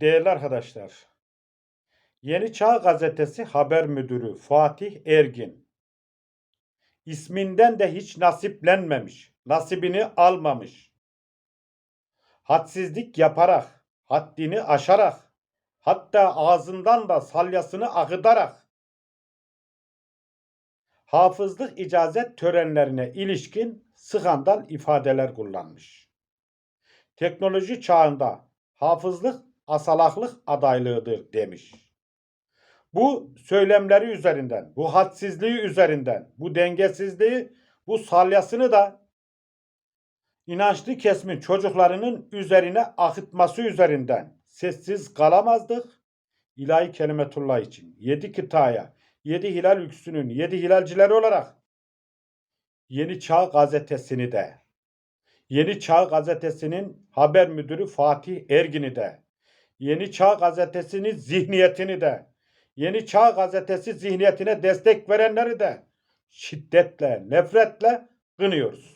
Değerli arkadaşlar, Yeni Çağ Gazetesi haber müdürü Fatih Ergin isminden de hiç nasiplenmemiş, nasibini almamış. Hadsizlik yaparak, haddini aşarak, hatta ağzından da salyasını akıtarak hafızlık icazet törenlerine ilişkin skandal ifadeler kullanmış. Teknoloji çağında hafızlık asalaklık adaylığıdır demiş. Bu söylemleri üzerinden, bu hadsizliği üzerinden, bu dengesizliği, bu salyasını da inançlı kesimin çocuklarının üzerine akıtması üzerinden sessiz kalamazdık. İlahi kelimetullah için yedi kıtaya, yedi hilal ülküsünün yedi hilalcileri olarak Yeni Çağ gazetesini de, Yeni Çağ gazetesinin haber müdürü Fatih Ergin'i de, Yeni Çağ gazetesinin zihniyetini de, Yeni Çağ gazetesi zihniyetine destek verenleri de şiddetle, nefretle kınıyoruz.